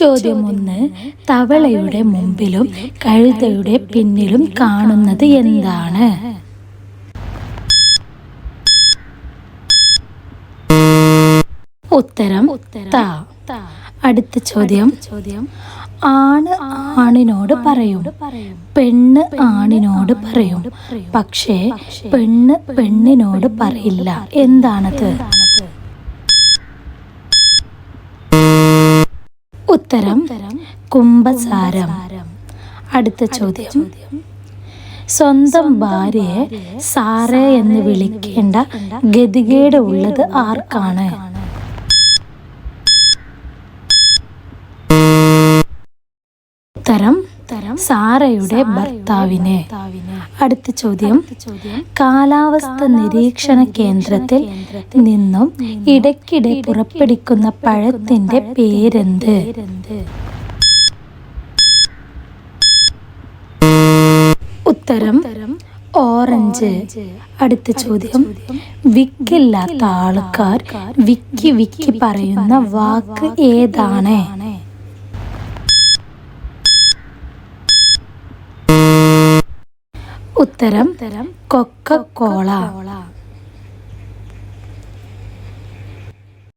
ചോദ്യം ഒന്ന് തവളയുടെ മുമ്പിലും കഴുതയുടെ പിന്നിലും കാണുന്നത് എന്താണ്? ഉത്തരം അടുത്ത ചോദ്യം ചോദ്യം. ആണ് ആണിനോട് പറയും. പെണ്ണ് ആണിനോട് പറയും. പക്ഷേ പെണ്ണ് പെണ്ണിനോട് പറയില്ല. എന്താണത്? ഉത്തരം കുംഭസാരം. അടുത്ത ചോദ്യം. സ്വന്തം ഭാര്യയെ സാറേ എന്ന് വിളിക്കേണ്ട ഗതികേട് ഉള്ളത് ആർക്കാണ്? ഉത്തരം സാറയുടെ ഭർത്താവിനെ. അടുത്ത ചോദ്യം. കാലാവസ്ഥ നിരീക്ഷണ കേന്ദ്രത്തിൽ നിന്നും ഇടയ്ക്കിടെ പുറപ്പെടുക്കുന്ന പഴത്തിന്റെ പേരെന്ത്? ഉത്തരം ഓറഞ്ച്. അടുത്ത ചോദ്യം. വിക്കില്ലാത്ത ആൾക്കാർ വിക്കി വിക്കി പറയുന്ന വാക്ക് ഏതാണ്? ഉത്തരം കൊക്കക്കോള.